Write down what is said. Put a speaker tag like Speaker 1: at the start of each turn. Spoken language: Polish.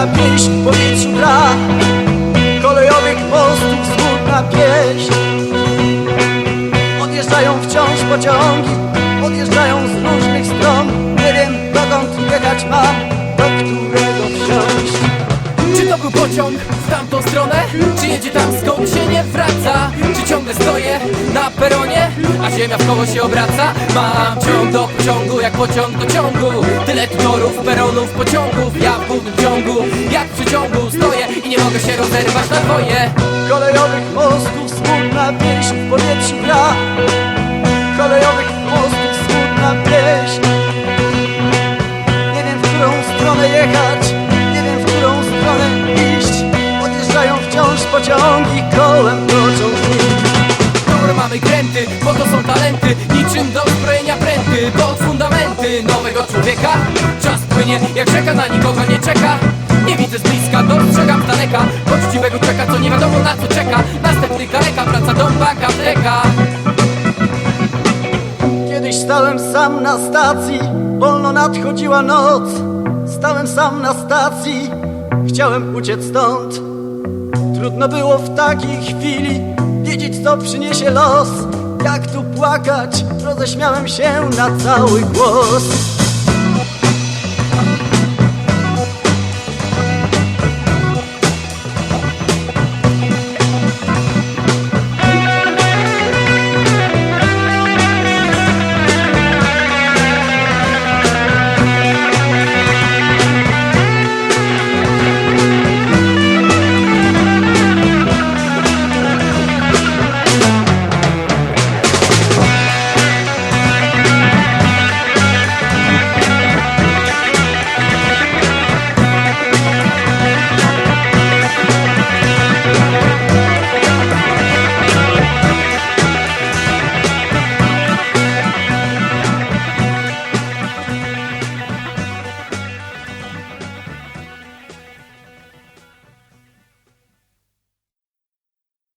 Speaker 1: wschodna pieśń Powietrzu brak kolejowych mostów Wschodna pieśń Odjeżdżają wciąż pociągi Odjeżdżają z różnych stron Nie wiem dokąd jechać mam Do którego wsiąść
Speaker 2: Czy to był pociąg w tamtą stronę? Czy jedzie tam skąd się nie wraca? Czy ciągle stoję na peronie? A ziemia w koło się obraca? Mam ciąg do pociągu, jak pociąg do ciągu. Tyle torów, peronów, pociągów. Ja w ciągu, jak w przeciągu Stoję i nie mogę się rozerwać na dwoje.
Speaker 1: Kolejowych mostów smutna pieśń w powietrzu gra. Kolejowych mostów smutna pieśń. Nie wiem w którą stronę jechać Nie wiem w którą stronę iść. Odjeżdżają wciąż pociągi Kołem
Speaker 2: Pod fundamenty nowego człowieka. Czas płynie, jak rzeka na nikogo nie czeka. Nie widzę z bliska, dostrzegam z daleka. Poczciwego czeka, co nie wiadomo na co czeka. Następny kaleka, wraca do banka, apteka
Speaker 1: Kiedyś stałem sam na stacji Wolno nadchodziła noc. Stałem sam na stacji Chciałem uciec stąd. Trudno było w takiej chwili Wiedzieć co przyniesie los Jak tu płakać Roześmiałem się na cały głos